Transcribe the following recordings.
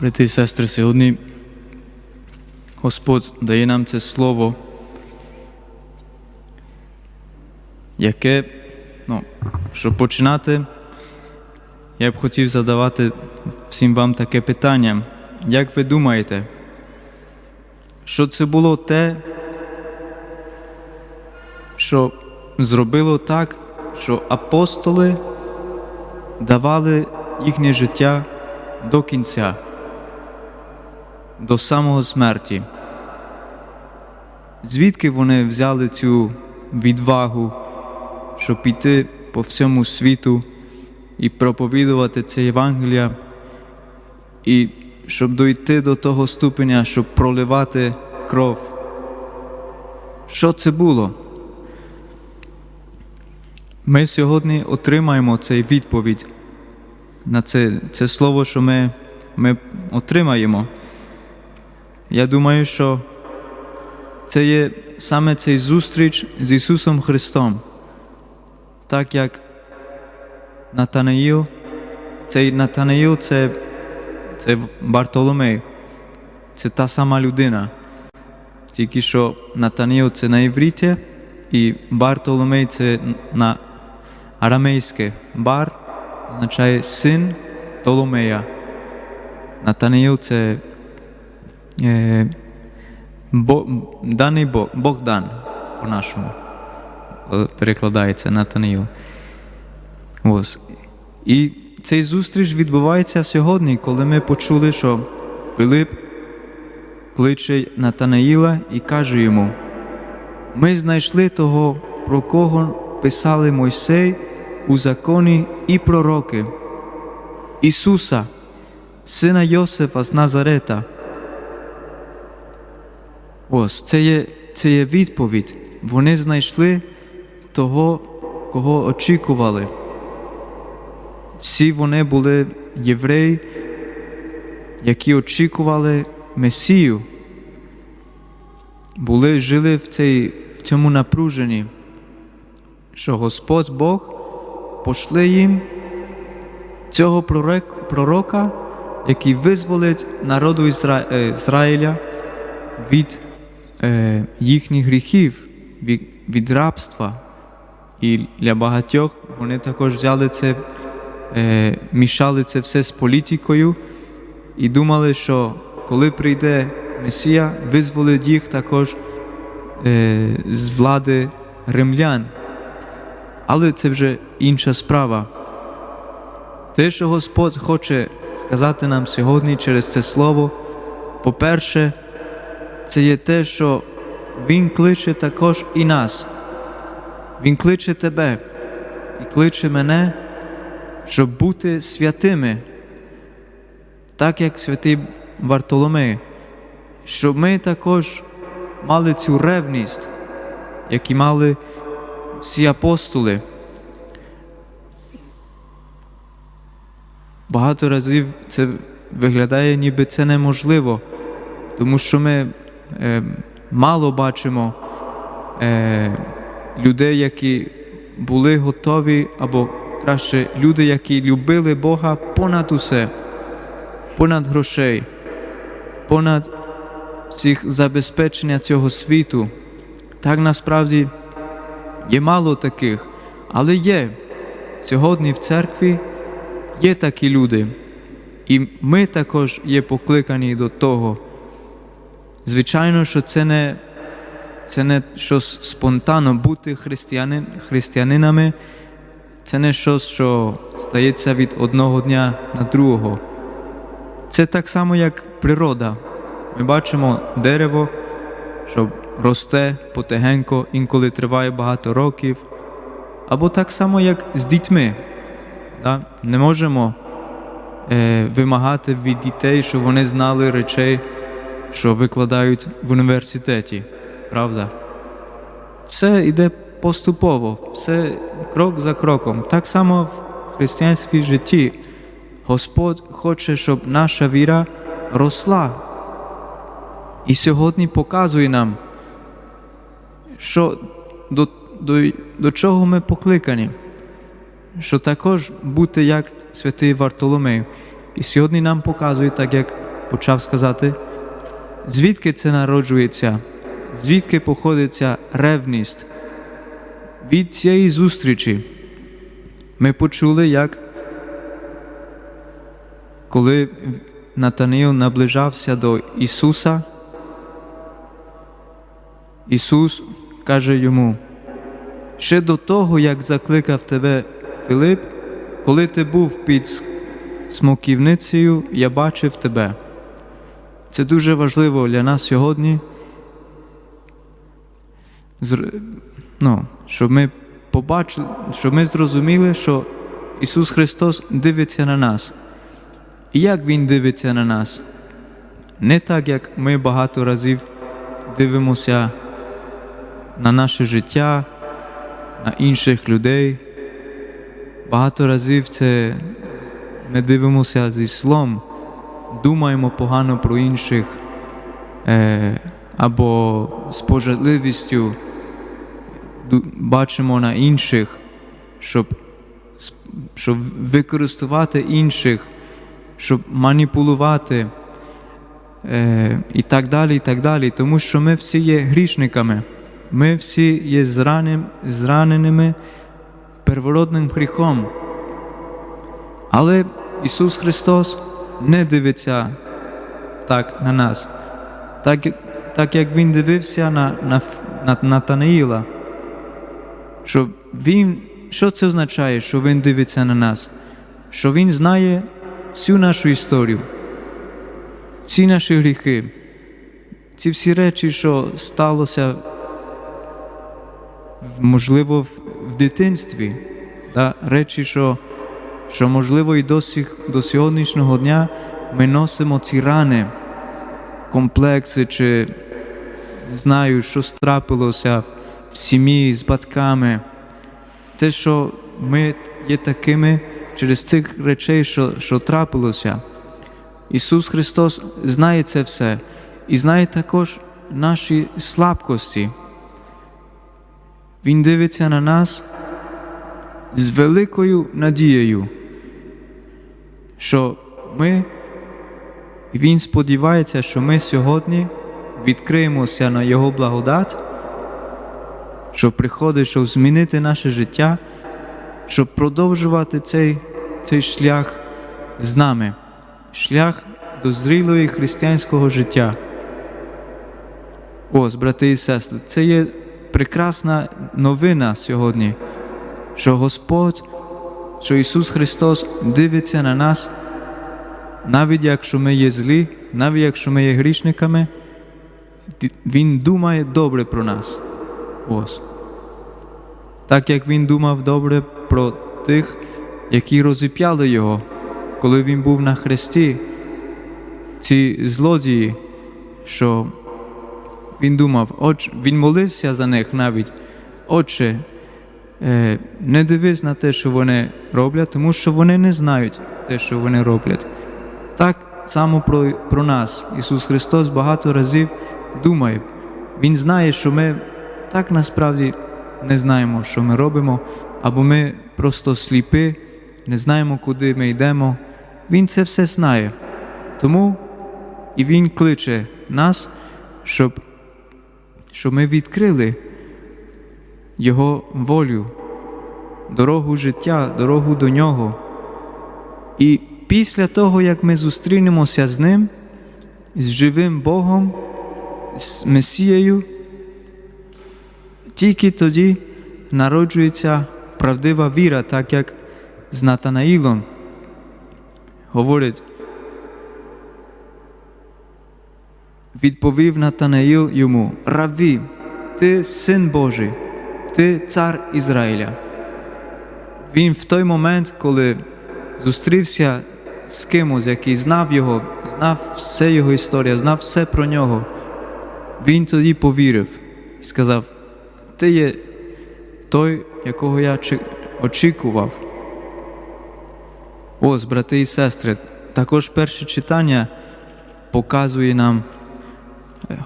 Брати і сестри, сьогодні Господь дає нам це слово, яке, ну, щоб починати, я б хотів задавати всім вам таке питання. Як ви думаєте, що це було те, що зробило так, що апостоли давали їхнє життя до кінця, до самого смерті? Звідки вони взяли цю відвагу, щоб піти по всьому світу і проповідувати це Євангелія, і щоб дойти до того ступеня, щоб проливати кров? Що це було? Ми сьогодні отримаємо цей відповідь на це, це слово, що ми, ми отримаємо. Я думаю, що це є саме цей зустріч з Ісусом Христом, так як Натанаїл, цей Натанаїл це, це Бартоломей, це та сама людина. Тільки що Натанаїл це на івріті, і Бартоломей це на арамейське. Бар означає син Толомея. Натанаїл це даний Бог, Богдан по-нашому е, перекладається Натанаїл. Ось. І цей зустріч відбувається сьогодні, коли ми почули, що Филип кличе Натанаїла і каже йому: Ми знайшли того, про кого писали Мойсей у законі і пророки, Ісуса, сина Йосифа з Назарета. Ось це є, це є відповідь. Вони знайшли того, кого очікували. Всі вони були євреї, які очікували Месію, були, жили в, цей, в цьому напруженні, що Господь Бог пошли їм цього пророк- пророка, який визволить народу Ізра... е, Ізраїля від е, їхніх гріхів, від, від рабства. І для багатьох вони також взяли це, е, мішали це все з політикою і думали, що коли прийде Месія, визволить їх також е, з влади римлян. Але це вже інша справа. Те, що Господь хоче сказати нам сьогодні через це слово, по-перше, це є те, що Він кличе також і нас. Він кличе тебе і кличе мене, щоб бути святими, так як святий Вартоломей, щоб ми також мали цю ревність, які мали всі апостоли. Багато разів це виглядає, ніби це неможливо, тому що ми мало бачимо е, людей, які були готові, або краще люди, які любили Бога понад усе, понад грошей, понад всіх забезпечення цього світу. Так насправді є мало таких, але є. Сьогодні в церкві є такі люди, і ми також є покликані до того. Звичайно, що це не, це не щось спонтанно бути християнин, християнинами, це не щось, що стається від одного дня на другого. Це так само, як природа. Ми бачимо дерево, що росте потихеньку, інколи триває багато років. Або так само, як з дітьми. Да? Не можемо е, вимагати від дітей, щоб вони знали речей, що викладають в університеті. Правда? Все йде поступово, все крок за кроком. Так само в християнській житті. Господь хоче, щоб наша віра росла. І сьогодні показує нам, що до, до, до чого ми покликані, що також бути як святий Вартоломей. І сьогодні нам показує, так як почав сказати, звідки це народжується, звідки походить ця ревність. Від цієї зустрічі ми почули, як коли Натаніл наближався до Ісуса, Ісус каже йому, ще до того, як закликав тебе Филип, коли ти був під смоківницею, я бачив тебе. Це дуже важливо для нас сьогодні, ну, щоб ми побачили, щоб ми зрозуміли, що Ісус Христос дивиться на нас. І як Він дивиться на нас? Не так, як ми багато разів дивимося на наше життя, на інших людей. Багато разів це ми дивимося зі слом, думаємо погано про інших е, або з пожадливістю бачимо на інших, щоб, щоб використовувати інших, щоб маніпулювати е, і так далі, і так далі. Тому що ми всі є грішниками, ми всі є зранен, зраненими первородним гріхом. Але Ісус Христос не дивиться так на нас, так, так як Він дивився на, на, на Натанаїла. Що, він, що це означає, що Він дивиться на нас? Що Він знає всю нашу історію, всі наші гріхи, ці всі речі, що сталося, можливо, в, в дитинстві, та речі, що, що можливо і до, сіх, до сьогоднішнього дня ми носимо ці рани, комплекси, чи не знаю, що страпилося в сім'ї з батьками. Те, що ми є такими через цих речей, що, що трапилося. Ісус Христос знає це все і знає також наші слабкості. Він дивиться на нас з великою надією, що ми, Він сподівається, що ми сьогодні відкриємося на Його благодать, що приходить, щоб змінити наше життя, щоб продовжувати цей, цей шлях з нами, шлях до зрілої християнського життя. Ось, брати і сестри, це є прекрасна новина сьогодні, що Господь, що Ісус Христос дивиться на нас, навіть якщо ми є злі, навіть якщо ми є грішниками, Він думає добре про нас. Так як Він думав добре про тих, які розіп'яли Його, коли Він був на хресті, ці злодії, що він думав, отч, він молився за них навіть. Отче, не дивись на те, що вони роблять, тому що вони не знають те, що вони роблять. Так само про, про нас. Ісус Христос багато разів думає. Він знає, що ми так насправді не знаємо, що ми робимо, або ми просто сліпі, не знаємо, куди ми йдемо. Він це все знає. Тому і Він кличе нас, щоб щоб ми відкрили Його волю, дорогу життя, дорогу до Нього. І після того, як ми зустрінемося з Ним, з живим Богом, з Месією, тільки тоді народжується правдива віра, так як з Натанаїлом. Говорить, Відповів Натанаїл йому: Раві, ти син Божий, ти цар Ізраїля. Він в той момент, коли зустрівся з кимось, який знав його, знав все його історія, знав все про нього, він тоді повірив і сказав: Ти є той, якого я очікував. Ось, брати і сестри, також перше читання показує нам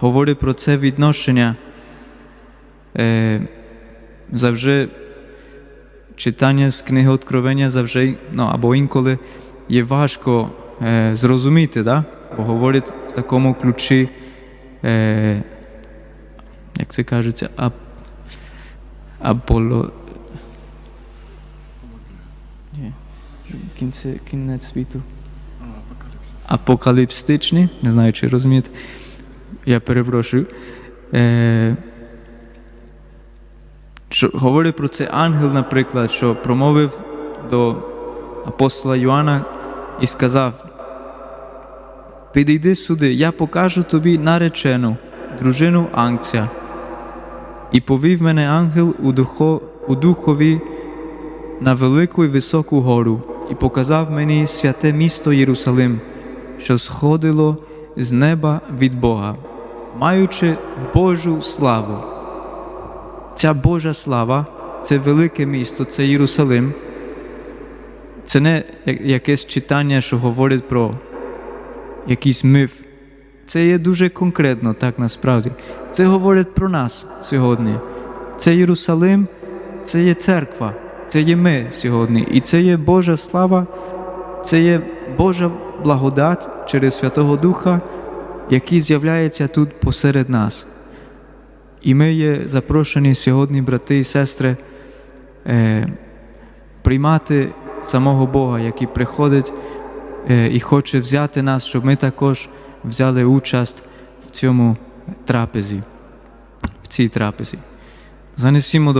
говорить про це відношення. Е, завжди читання з книги Откровення завжди, ну, або інколи є важко е, зрозуміти, да? бо говорить в такому ключі, е, як це кажеться, ап, аполо. Кінце, кінець світу. Апокаліпстичні, не знаю, чи розумієте. Я перепрошую. Е, що говорить про це ангел, наприклад, що промовив до апостола Йоанна і сказав: Підійди сюди, я покажу тобі наречену, дружину Анкця. І повів мене ангел у, духо, у духові на велику і високу гору, і показав мені святе місто Єрусалим, що сходило з неба від Бога, маючи Божу славу. Ця Божа слава, це велике місто, це Єрусалим. Це не якесь читання, що говорить про якийсь миф. Це є дуже конкретно, так насправді. Це говорить про нас сьогодні. Це Єрусалим, це є церква, це є ми сьогодні. І це є Божа слава, це є Божа благодать через Святого Духа, який з'являється тут посеред нас. І ми є запрошені сьогодні, брати і сестри, е, приймати самого Бога, який приходить е, і хоче взяти нас, щоб ми також взяли участь в цьому трапезі, в цій трапезі. Занесімо до